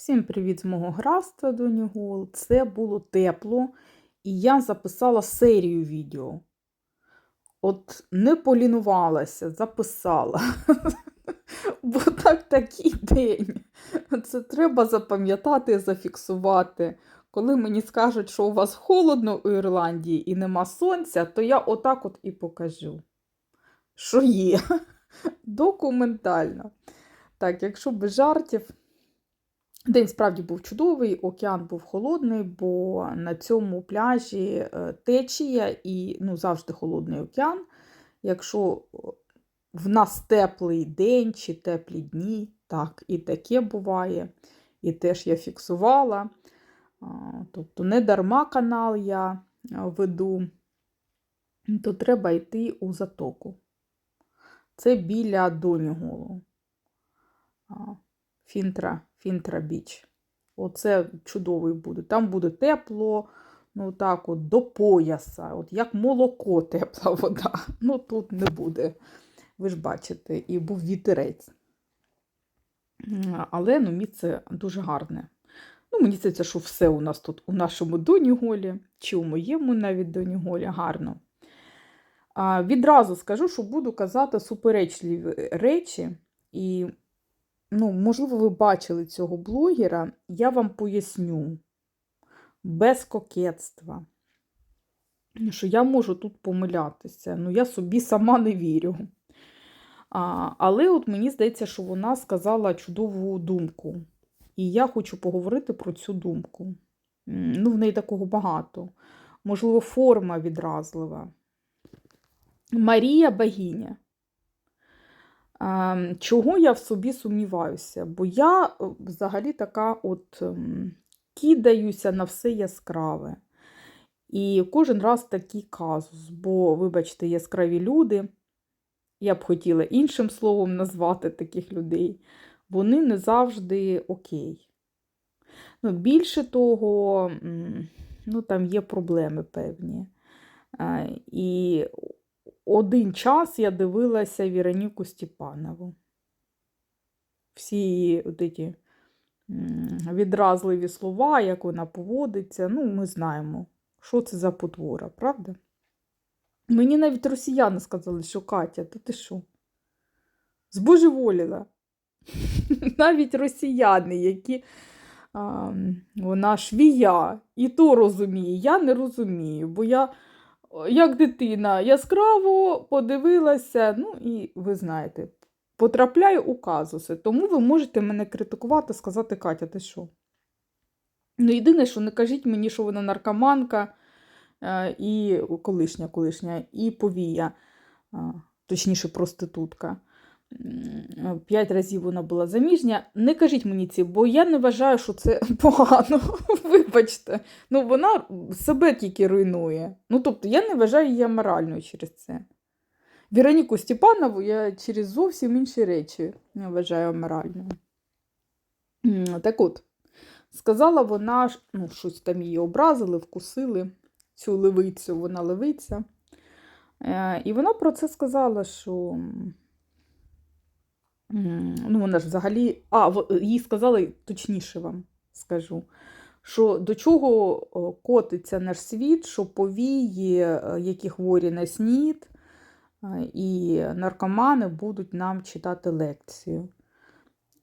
Всім привіт з мого графства до нього. Це було тепло, і я записала серію відео. От не полінувалася, записала. Бо так такий день. Це треба запам'ятати, зафіксувати. Коли мені скажуть, що у вас холодно у Ірландії і нема сонця, то я отак от і покажу, що є. Документально. Так, якщо без жартів. День справді був чудовий, океан був холодний, бо на цьому пляжі е, течія і ну, завжди холодний океан. Якщо в нас теплий день чи теплі дні, так, і таке буває. І теж я фіксувала. Тобто не дарма канал я е, веду, то треба йти у затоку. Це біля Доніголу. Фінтра, Фінтра Біч. Оце чудовий буде. Там буде тепло, ну так от, до пояса, от як молоко тепла вода. Ну тут не буде. Ви ж бачите, і був вітерець. Але ну, місце дуже гарне. Ну, Мені здається, що все у нас тут у нашому Доніголі, чи у моєму навіть Доніголі гарно. А, Відразу скажу, що буду казати суперечливі речі. І ну, можливо, ви бачили цього блогера, я вам поясню без кокетства, що я можу тут помилятися. Ну, я собі сама не вірю. А, Але от мені здається, що вона сказала чудову думку. І я хочу поговорити про цю думку. Ну, В неї такого багато. Можливо, форма відразлива. Марія богиня. Ем, чого я в собі сумніваюся? Бо я е, взагалі така от ем, кидаюся на все яскраве. І кожен раз такий казус, бо, вибачте, яскраві люди, я б хотіла іншим словом назвати таких людей, вони не завжди окей. Ну, Більше того, ну, там є проблеми певні. Е, і один час я дивилася Віроніку Степанову. Всі її ті відразливі слова, як вона поводиться, ну, ми знаємо, що це за потвора, правда? Мені навіть росіяни сказали, що Катя, то ти що? Збожеволіла. Навіть росіяни, які а, вона швія, і то розуміє, я не розумію, бо я як дитина яскраво подивилася, ну і ви знаєте, потрапляю у казуси. Тому ви можете мене критикувати, сказати, Катя, ти що? Ну, єдине, що не кажіть мені, що вона наркоманка е, і колишня, колишня, і повія, точніше, проститутка. П'ять разів вона була заміжня. Не кажіть мені ці, бо я не вважаю, що це погано. Вибачте, ну вона себе тільки руйнує. Ну, тобто, я не вважаю її моральною через це. Вероніку Степанову я через зовсім інші речі не вважаю моральною. Так от, сказала вона, ну, щось там її образили, вкусили цю левицю, вона левиця. Е, і вона про це сказала, що. Ну, вона ж взагалі, а, їй сказали, точніше вам скажу, що до чого котиться наш світ, що повії, е, які хворі на снід, е, і наркомани будуть нам читати лекцію.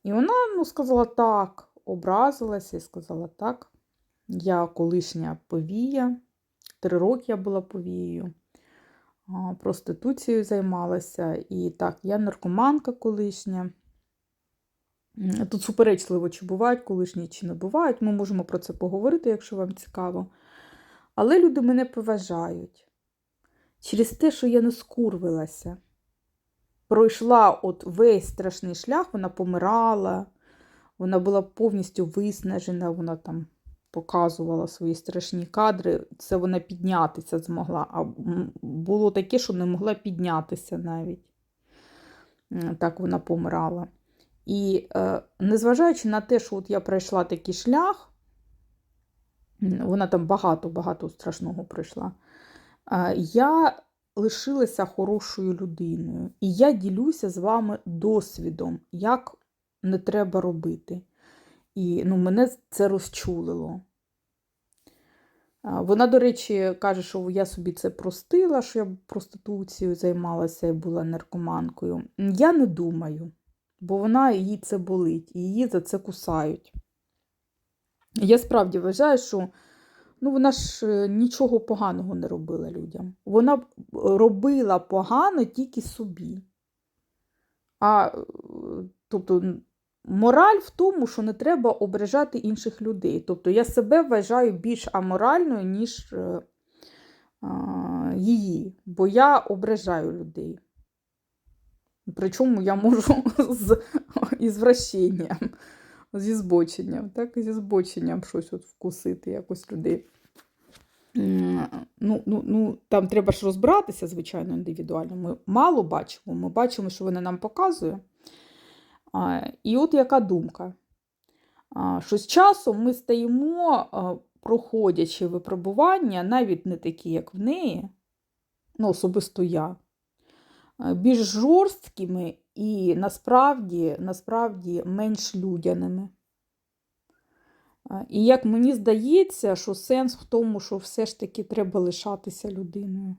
І вона ну, сказала так, образилася і сказала так. Я колишня повія, три роки я була повією проституцією займалася. І так, я наркоманка колишня. Тут суперечливо, чи бувають колишні, чи не бувають. Ми можемо про це поговорити, якщо вам цікаво. Але люди мене поважають. Через те, що я не скурвилася. Пройшла от весь страшний шлях, вона помирала, вона була повністю виснажена, вона там показувала свої страшні кадри, це вона піднятися змогла. А було таке, що не могла піднятися навіть. Так вона помирала. І е, незважаючи на те, що от я пройшла такий шлях, вона там багато-багато страшного пройшла, е, я лишилася хорошою людиною. І я ділюся з вами досвідом, як не треба робити. І ну, мене це розчулило. Вона, до речі, каже, що я собі це простила, що я проституцією займалася і була наркоманкою. Я не думаю, бо вона їй це болить, і її за це кусають. Я справді вважаю, що ну, вона ж е, нічого поганого не робила людям. Вона робила погано тільки собі. А е, тобто, мораль в тому, що не треба ображати інших людей. Тобто я себе вважаю більш аморальною, ніж е, її, бо я ображаю людей. Причому я можу з ізвращенням, зі збоченням, так, зі збоченням щось от вкусити якось людей. Ну, ну, ну, там треба ж розбиратися, звичайно, індивідуально. Ми мало бачимо, ми бачимо, що вона нам показує. І от яка думка? Що з часом ми стаємо, проходячи випробування, навіть не такі, як в неї, ну, особисто я, більш жорсткими і насправді, насправді менш людяними. І як мені здається, що сенс в тому, що все ж таки треба лишатися людиною.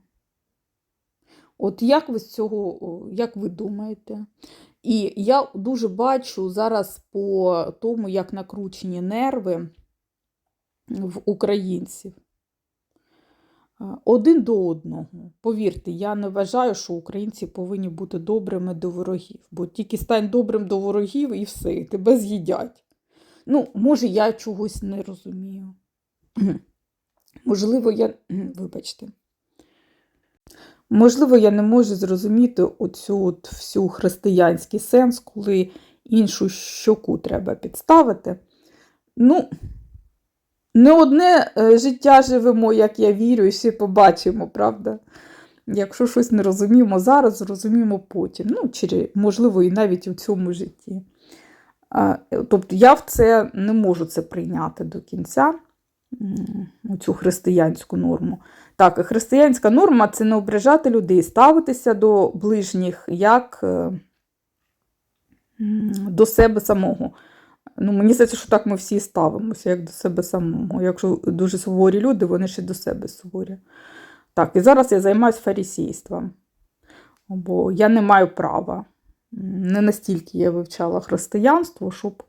От як ви з цього, як ви думаєте? І я дуже бачу зараз по тому, як накручені нерви в українців. Один до одного. Повірте, я не вважаю, що українці повинні бути добрими до ворогів, бо тільки стань добрим до ворогів і все, і тебе з'їдять. Ну, може, я чогось не розумію. Можливо, я. Вибачте. Можливо, я не можу зрозуміти оцю от всю християнський сенс, коли іншу щоку треба підставити. Ну, не одне е, життя живемо, як я вірю, і ще побачимо, правда? Якщо щось не розуміємо зараз, зрозуміємо потім. Ну, чи, можливо, і навіть у цьому житті. Тобто я в це не можу це прийняти до кінця, цю християнську норму. Так, християнська норма це не ображати людей, ставитися до ближніх як е, до себе самого. Ну, мені здається, що так ми всі ставимося, як до себе самого. Якщо дуже суворі люди, вони ще до себе суворі. Так, і зараз я займаюся фарісійством, бо я не маю права. Не настільки я вивчала християнство, щоб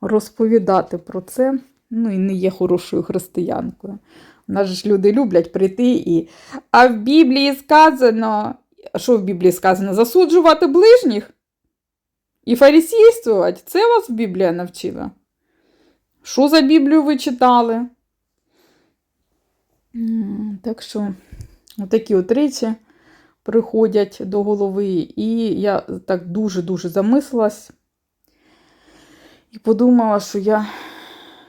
розповідати про це. Ну і не є хорошою християнкою. Нас ж люди люблять прийти і. А в Біблії сказано. Що в Біблії сказано? Засуджувати ближніх? І фарисійствувати? Це вас Біблія навчила? Що за Біблію ви читали? Так що, отакі от речі приходять до голови. І я так дуже-дуже замислилась і подумала, що я,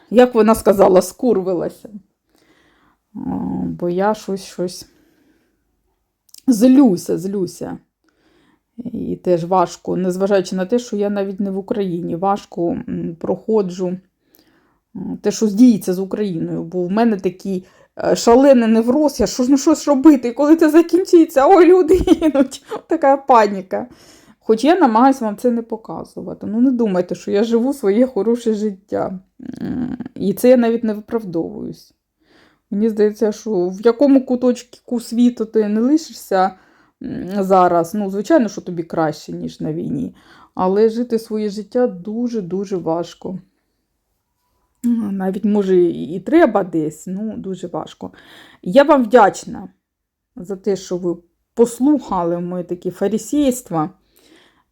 як вона сказала, скурвилася. Бо я щось щось злюся, злюся. І теж важко, незважаючи на те, що я навіть не в Україні, важко проходжу те, що здіється з Україною, бо в мене такий е, шалений невроз, я що ж ну що ж робити, коли це закінчиться, ой, люди гинуть, така паніка. Хоч я намагаюся вам це не показувати. Ну, не думайте, що я живу своє хороше життя. І це я навіть не виправдовуюсь. Мені здається, що в якому куточку світу ти не лишишся зараз, ну, звичайно, що тобі краще, ніж на війні. Але жити своє життя дуже-дуже важко. Навіть, може, і треба десь, ну, дуже важко. Я вам вдячна за те, що ви послухали моє таке фарисейство.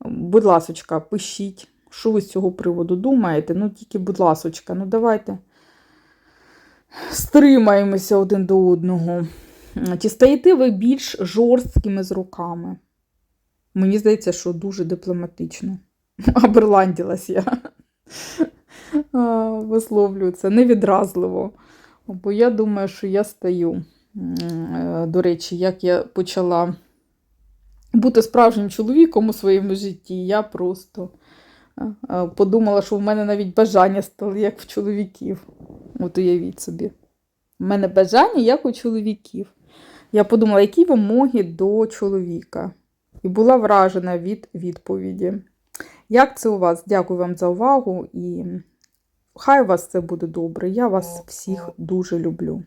Будь ласочка, пишіть, що ви з цього приводу думаєте. Ну, тільки, будь ласочка, ну давайте стримаємося один до одного. Чи стаєте ви більш жорсткими з руками? Мені здається, що дуже дипломатично. Аберланділась я. Висловлюю це невідразливо. Бо я думаю, що я стаю. Е, До речі, як я почала бути справжнім чоловіком у своєму житті, я просто подумала, що в мене навіть бажання стали, як в чоловіків. От уявіть собі. У мене бажання, як у чоловіків. Я подумала, які вимоги до чоловіка. І була вражена від відповіді. Як це у вас? Дякую вам за увагу і хай у вас це буде добре. Я вас всіх дуже люблю.